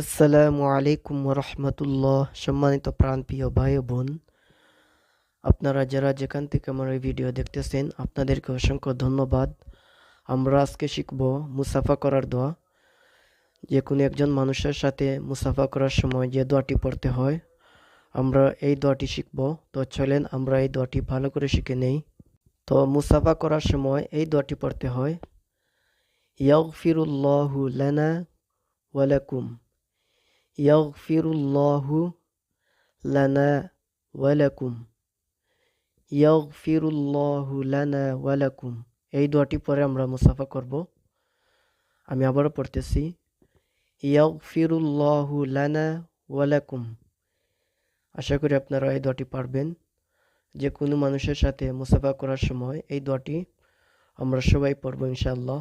আসসালামু আলাইকুম রহমতুল্লাহ সম্মানিত প্রাণপ্রিয় ভাই বোন, আপনারা যারা যেখান থেকে আমার এই ভিডিও দেখতেছেন, আপনাদেরকে অসংখ্য ধন্যবাদ। আমরা আজকে শিখব মুসাফা করার দোয়া। যে কোনো একজন মানুষের সাথে মুসাফা করার সময় যে দোয়াটি পড়তে হয়, আমরা এই দোয়াটি শিখব। তো চলেন আমরা এই দোয়াটি ভালো করে শিখে নেই। তো মুসাফা করার সময় এই দোয়াটি পড়তে হয়, ইয়াগফিরুল্লাহু লানা ওয়ালাকুম ইয়াগফিরুল্লাহু লানা ওয়ালাকুম ইয়াগফিরুল্লাহু লানা ওয়ালাকুম এই দোয়াটি পরে আমরা মুসাফা করব। আমি আবারও পড়তেছি। ইয়াগফিরুল্লাহু লানা ওয়ালাকুম আশা করি আপনারা এই দোয়াটি পারবেন। যে কোনো মানুষের সাথে মুসাফা করার সময় এই দোয়াটি আমরা সবাই পড়ব ইনশাআল্লাহ।